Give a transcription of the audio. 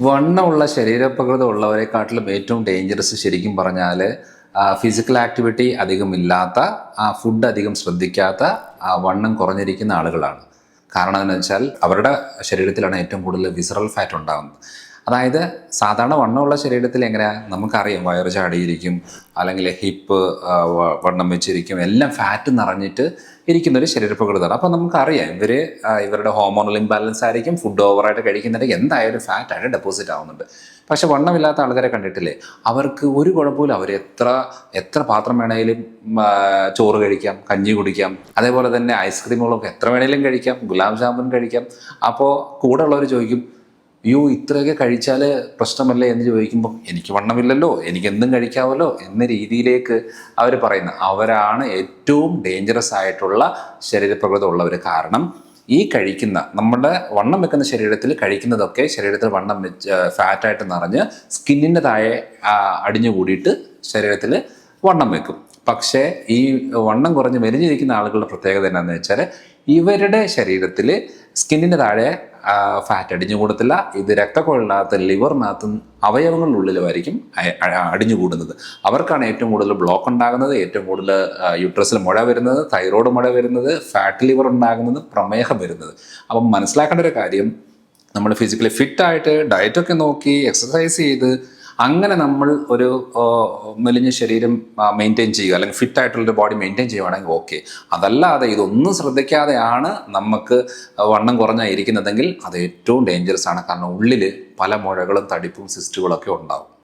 വണ്ണമുള്ള ശരീരപ്രകൃതം ഉള്ളവരെക്കാട്ടിലും ഏറ്റവും ഡേഞ്ചറസ് ശരിക്കും പറഞ്ഞാൽ ഫിസിക്കൽ ആക്ടിവിറ്റി അധികം ഇല്ലാത്ത ഫുഡ് അധികം ശ്രദ്ധിക്കാത്ത ആ, വണ്ണം കുറഞ്ഞിരിക്കുന്ന ആളുകളാണ്. കാരണം എന്ന് വെച്ചാൽ അവരുടെ ശരീരത്തിലാണ് ഏറ്റവും കൂടുതൽ വിസറൽ ഫാറ്റ് ഉണ്ടാകുന്നത് അതായത് സാധാരണ വണ്ണമുള്ള ശരീരത്തിൽ എങ്ങനെയാണ് നമുക്കറിയാം വയറ് ചാടിയിരിക്കും അല്ലെങ്കിൽ ഹിപ്പ് വണ്ണം വെച്ചിരിക്കും എല്ലാം ഫാറ്റ് നിറഞ്ഞിട്ട് ഇരിക്കുന്ന ഒരു ശരീരപ്രകൃതമാണ് അപ്പോൾ നമുക്കറിയാം ഇവർ ഇവരുടെ ഹോർമോണൽ ഇംബാലൻസ് ആയിരിക്കും ഫുഡ് ഓവറായിട്ട് കഴിക്കുന്നുണ്ടെങ്കിൽ എന്തായാലും ഫാറ്റ് ആയിട്ട് ഡെപ്പോസിറ്റ് ആവുന്നുണ്ട്. പക്ഷെ വണ്ണമില്ലാത്ത ആൾക്കാരെ കണ്ടിട്ടില്ലേ? അവർക്ക് ഒരു കുഴപ്പമില്ല അവർ എത്ര എത്ര പാത്രം വേണേലും ചോറ് കഴിക്കാം കഞ്ഞി കുടിക്കാം അതേപോലെ തന്നെ ഐസ്ക്രീമുകളൊക്കെ എത്ര വേണേലും കഴിക്കാം ഗുലാബ് ജാമുൻ കഴിക്കാം. അപ്പോൾ കൂടെ ഉള്ളവർ ചോദിക്കും അയ്യോ ഇത്രയൊക്കെ കഴിച്ചാൽ പ്രശ്നമല്ലേ എന്ന് ചോദിക്കുമ്പോൾ എനിക്ക് വണ്ണമില്ലല്ലോ എനിക്ക് എന്തും കഴിക്കാമല്ലോ എന്ന രീതിയിലേക്ക് അവർ പറയുന്ന അവരാണ് ഏറ്റവും ഡേഞ്ചറസ് ആയിട്ടുള്ള ശരീരപ്രകൃതം ഉള്ളവർ കാരണം ഈ കഴിക്കുന്ന നമ്മുടെ വണ്ണം വെക്കുന്ന ശരീരത്തിൽ കഴിക്കുന്നതൊക്കെ ശരീരത്തിൽ വണ്ണം വെച്ച് ഫാറ്റായിട്ട് നിറഞ്ഞ് സ്കിന്നിന്റെ താഴെ അടിഞ്ഞു കൂടിയിട്ട് ശരീരത്തിൽ വണ്ണം വെക്കും. പക്ഷേ ഈ വണ്ണം കുറഞ്ഞ് മെലിഞ്ഞിരിക്കുന്ന ആളുകളുടെ പ്രത്യേകത എന്താണെന്ന് വെച്ചാൽ ഇവരുടെ ശരീരത്തിൽ സ്കിന്നിന്റെ താഴെ ഫാറ്റ് അടിഞ്ഞു കൂടത്തില്ല. ഇത് രക്തക്കൊള്ളിനകത്ത് ലിവറിനകത്തും അവയവങ്ങളിലുള്ളിലുമായിരിക്കും അടിഞ്ഞു കൂടുന്നത്. അവർക്കാണ് ഏറ്റവും കൂടുതൽ ബ്ലോക്ക് ഉണ്ടാകുന്നത് ഏറ്റവും കൂടുതൽ യൂട്രസിൽ മുഴ വരുന്നത് തൈറോയ്ഡ് മുഴ വരുന്നത് ഫാറ്റ് ലിവർ ഉണ്ടാകുന്നത് പ്രമേഹം വരുന്നത്. അപ്പം മനസ്സിലാക്കേണ്ട ഒരു കാര്യം നമ്മൾ ഫിസിക്കലി ഫിറ്റായിട്ട് ഡയറ്റൊക്കെ നോക്കി എക്സസൈസ് ചെയ്ത് അങ്ങനെ നമ്മൾ ഒരു മെലിഞ്ഞ ശരീരം മെയിന്റെയിൻ ചെയ്യുക. അല്ലെങ്കിൽ ഫിറ്റ് ആയിട്ടുള്ളൊരു ബോഡി മെയിന്റെയിൻ ചെയ്യുവാണെങ്കിൽ ഓക്കെ അതല്ലാതെ ഇതൊന്നും ശ്രദ്ധിക്കാതെയാണ് നമുക്ക് വണ്ണം കുറഞ്ഞായിരിക്കുന്നതെങ്കിൽ അത് ഏറ്റവും ഡേഞ്ചറസ് ആണ്. കാരണം ഉള്ളിൽ പല മുഴകളും തടിപ്പും സിസ്റ്റുകളൊക്കെ ഉണ്ടാവും.